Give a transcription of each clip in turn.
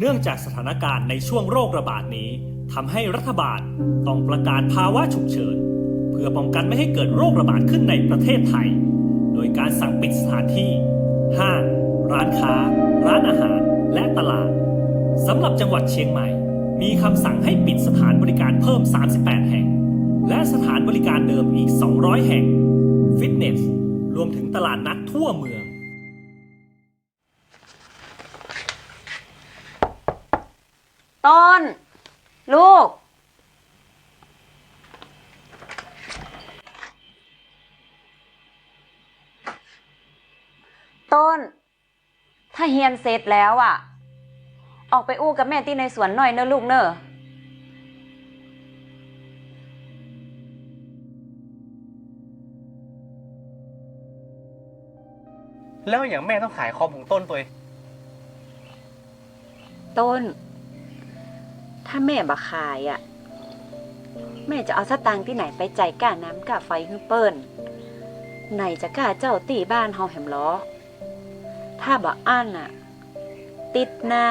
เนื่องจากสถานการณ์ในช่วงโรคระบาดนี้ทำให้รัฐบาลต้องประกาศภาวะฉุกเฉิน เพื่อป้องกันไม่ให้เกิดโรคระบาดขึ้นในประเทศไทย โดยการสั่งปิดสถานที่ ห้าง ร้านค้า ร้านอาหาร และตลาดสำหรับจังหวัดเชียงใหม่ มีคำสั่งให้ปิดสถานบริการเพิ่ม 38 แห่ง และสถานบริการเดิมอีก 200 แห่ง ฟิตเนส รวมถึงตลาดนัดทั่วเมือง ต้น ลูก ต้น ถ้าเฮียนเสร็จแล้วอะ ออกไปอู้กับแม่ที่ในสวนหน่อยเนอะลูกเนอะแล้วอย่างแม่ต้องขายคอมของต้นตัวเองต้น ถ้าแม่บ่ขายอะ แม่จะเอาสตางค์ที่ไหนไปจ่ายก้าน้ำก้าไฟให้เปิ้นไหนจะก้าเจ้าตีบ้านเฮาแหมล้อ ถ้าบ่อั้นอะ ติดหน้า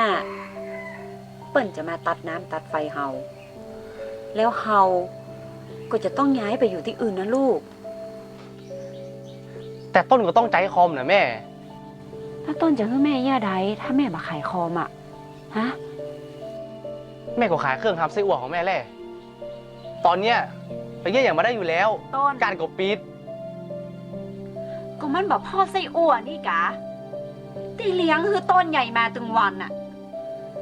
เปิ้นจะมาตัดน้ำตัดไฟเฮาแล้วเฮาก็จะต้องย้ายไปอยู่ที่อื่นนะลูก แต่ต้นก็ต้องใจคอมนะแม่ ถ้าต้นจะให้แม่ย่าใดถ้าแม่มาขายคอมอะฮะ แม่ก็ขายเครื่องทำไส้อั่วของแม่แหละตอนเนี้ยไปเยี่ยอย่างมาได้อยู่แล้ว ต้นการกบปิดก็มันบอกพ่อไส้อั่วนี่กะตีเลี้ยงคือต้นใหญ่มาตึงวันอะ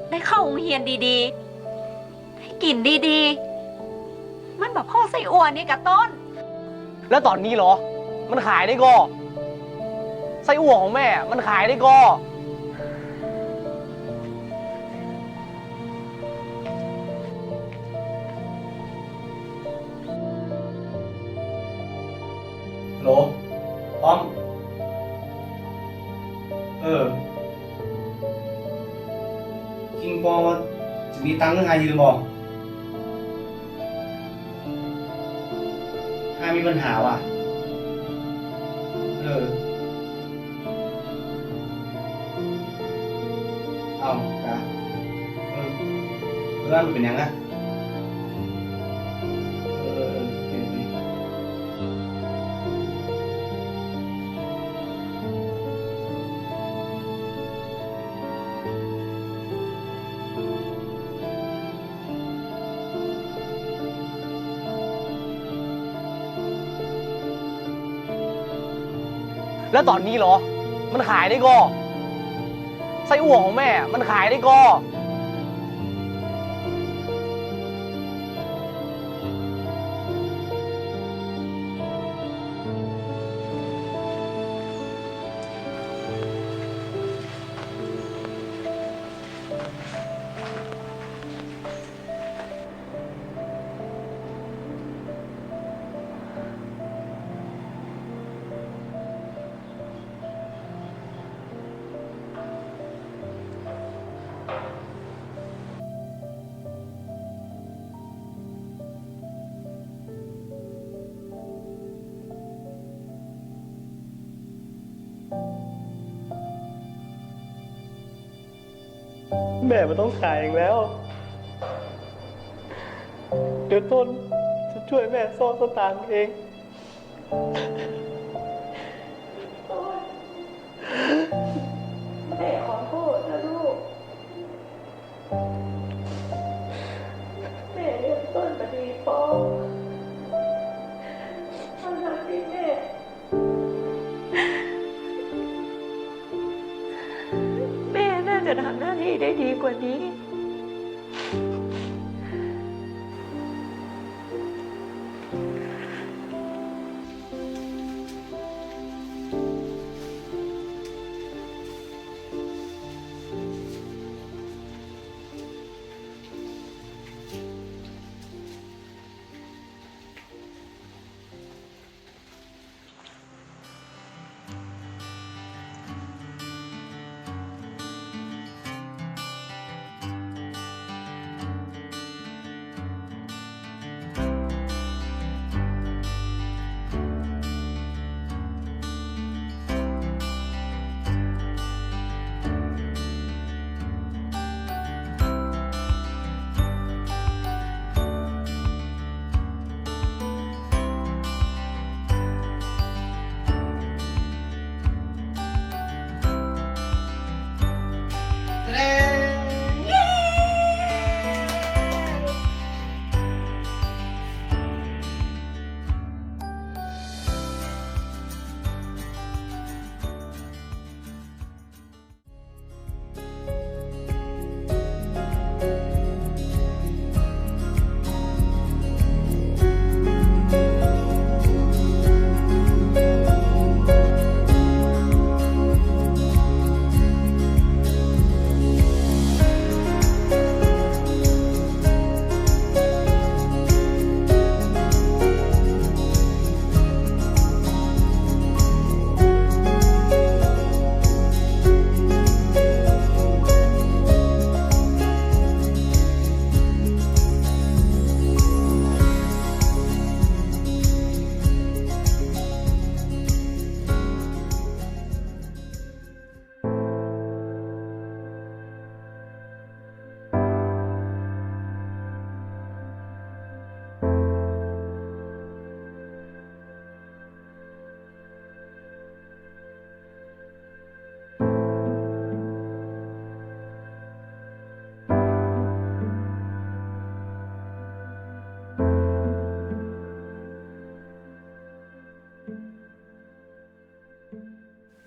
ได้เข้าโรงเรียนดีๆให้กินดีๆ มันบอกพ่อไส้อั่วนี่กะต้น แล้วตอนนี้เหรอ มันขายได้ก็ไส้อั่วของแม่ มันขายได้ก็ เออคิงปอจะมีตังค์เรื่องไงยืมบอกถ้ามีปัญหาว่ะ เออ เอาจ้ะเออเพื่อนมันเป็นยังไง แล้วตอนนี้เหรอ มันขายได้ก็ไส้อั่วของแม่ มันขายได้ก็ แม่มันต้องขายอีกแล้ว เดี๋ยวต้นจะช่วยแม่ซ่อนสตางค์เอง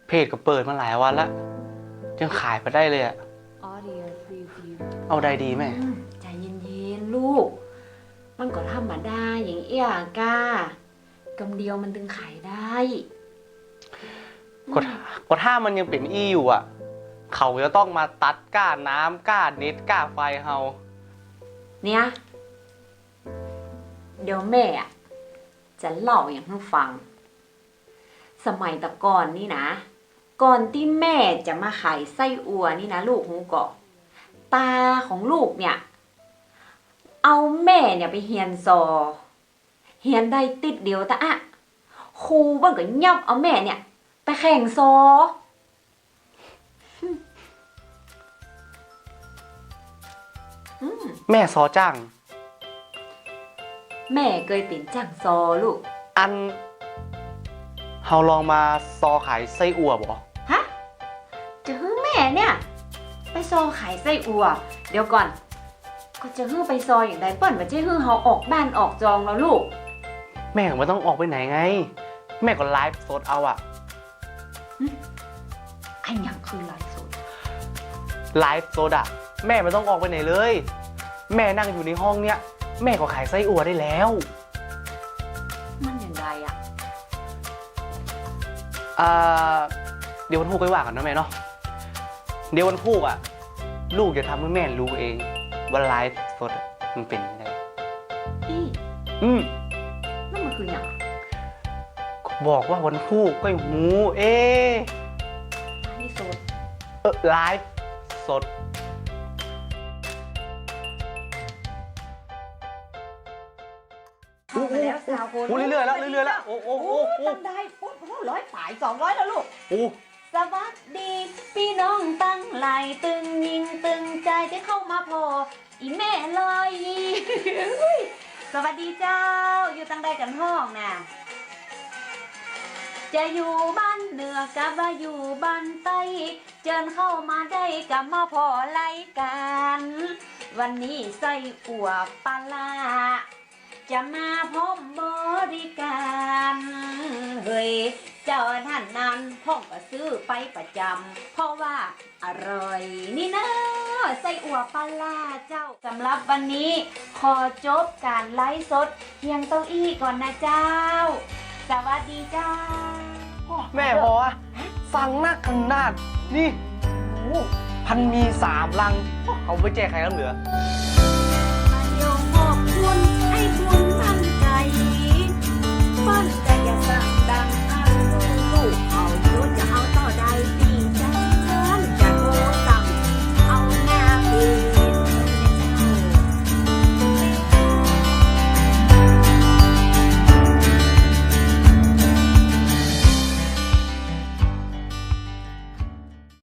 เพจก็เปิดมาหลายวันละยังขายไปได้เลยอะ Audio Preview เอาใดดีแม่ อืมใจเย็นๆลูก มันก็ธรรมดาอย่างเอี้ยก้ากำเดียวมันถึงขายได้ก็ถ้าก็ถ้ามันยังเป็นอีอยู่อะเขาจะต้องมาตัดก้าน้ำก้าเน็ตก้าไฟเฮาเนี่ย เดี๋ยวแม่อะจะเล่าอย่างให้ฟัง สมัยแตะก่อนนี่นะ ก่อนที่แม่จะมาขายไส้อัวนี่นะลูกหูเกาะตาของลูกเนี่ย เอาแม่เนี่ยไปเฮียนซอ เฮียนได้ติดเดียวแต่อะครูเบิ่งก็ยับเอาแม่เนี่ย ไปแข่งซออืมแม่ซอจ้าง แม่เคยเป็นจ้างซอลูก อัน เฮาลองมาซอขายไส้อั่วบ่ฮะจะฮื้อแม่เนี่ย ไปซอขายไส้อัวเดี๋ยวก่อน ก็จะฮื้อไปซออย่างใดเปิ้นว่าจะฮื้อเฮาออกบ้านออกจองแล้วลูก แม่ก็ไม่ต้องออกไปไหนไง แม่ก็ไลฟ์สดเอาอะไอ้หยังคือไลฟ์สดไลฟ์สดอะแม่ไม่ต้องออกไปไหนเลย แม่นั่งอยู่ในห้องเนี้ยแม่ก็ขายไส้อั่วได้แล้ว มันอย่างไรอะ อ่าเดี๋ยววันพูกไปว่ากันนะแม่เนาะเดี๋ยววันพูกอะลูกจะทำให้แม่รู้เองว่าไลฟ์สดอะมันเป็นยังไงอีอืม นั่นมันคืออย่างบอกว่าวันพูกก็หูเอะไลฟ์สดเออไลฟ์สด เข้ามาแล้วสาวคนโอ้เรื่อยๆแล้วเรื่อยๆแล้วโอ้โอ้โอ้โอ้ตั้งได้ปุ๊บโอ้ ร้อยสายสองร้อยแล้วลูก โอ้สวัสดี พี่น้องตั้งไหลายตึงยิงตึงใจที่เข้ามาพอ อีแม่ลอยอุ้ยสวัสดีเจ้า อยู่ตั้งใดกันห้องน่ะ จะอยู่บ้านเหนือกับว่าอยู่บ้านใต้เจิญเข้ามาได้กับมาพอไล่กัน วันนี้ใส่อัวปลาร้า จะมาพร้อมบริการเฮ้ยเจ้าท่านนั้นพ่องก็ซื้อไปประจำเพราะว่าอร่อยนี่นะไส้อั่วปลาล่าเจ้าสำหรับวันนี้ขอจบการไลฟ์สดเพียงเต้าอี้ก่อนนะเจ้า สวัสดีเจ้า แม่พออะสั่งหนักขนาดนี่พันมีสามลัง เอาไปแจกใครแล้วเหลือ